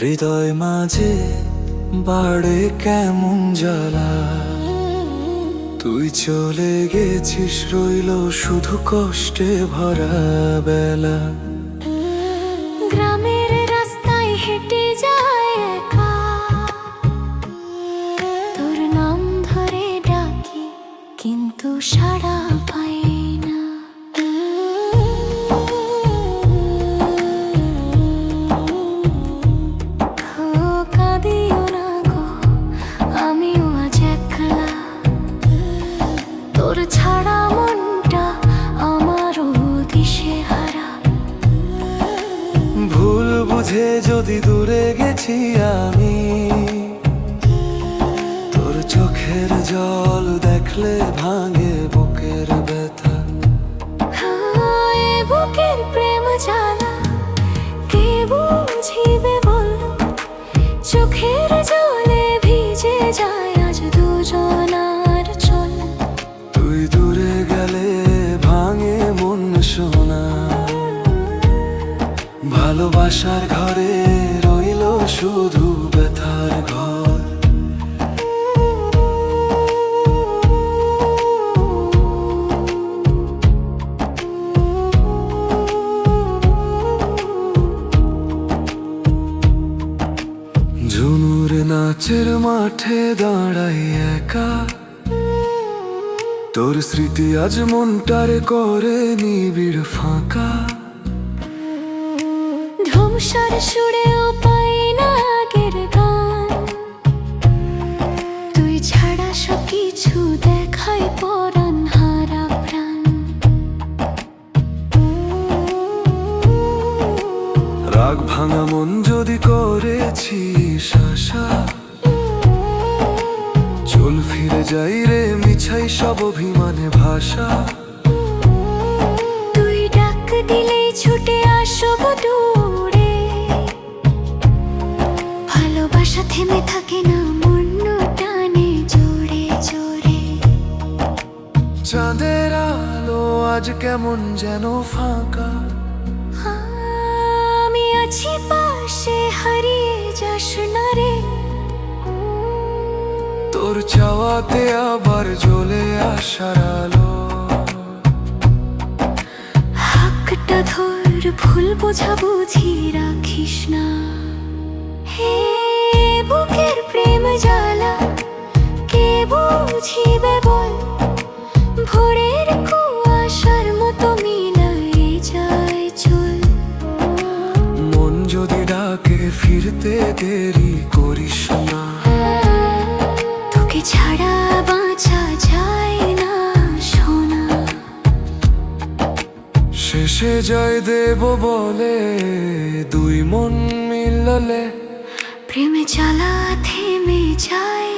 হৃদয় মাঝে বাড়ে কেমন জ্বালা। তুই চলে গেছিস রইল শুধু কষ্টে ভরা বেলা। গ্রামের রাস্তায় হেঁটে যায় তোর নাম ধরে ডাকি, কিন্তু সাড়া পাই বুঝে যদি দূরে গেছি আমি তোর চোখের জল দেখলে ভাঙে ভালোবাসার ঘরে রইল শুধু ব্যথার ঘর। ঝুনুর নাচের মাঠে দাঁড়াই একা। তোর স্মৃতি আজ মনটারে করে নিবিড় ফাঁকা। ধ্বংসার সুরেও পাই না আগের গান। তুই ছাড়া সব কিছু দেখাই পরাণ হারা প্রাণ। রাগ ভাঙা মন যদি করেছি আশা চল ফিরে যাই রে মিছাই সব অভিমানে ভাষা তুই ডাক দিলেই ছুটে আসব দূরে। থেমে থাকে না মন্য টানে জোরে জোরে। চাঁদের আলো আজ কেমন যেন ফাঁকা। আমি আছি পাশে হারিয়ে যাস না রে। তোর চাওয়াতে আবার জ্বলে আসার আলো। হাকটা ধর ভুল বোঝা বুঝি রাখিস বুঝিবে বল ভোরের কুয়াশার মতো মিলাই যায় চল। মন যদি ডাকে ফিরতে দেরি করিস না। তোকে ছাড়া বাঁচা যায় না সোনা। শেষে জয় দেব বলে দুই মন মিললে। প্রেমে জ্বালা থেমে যায়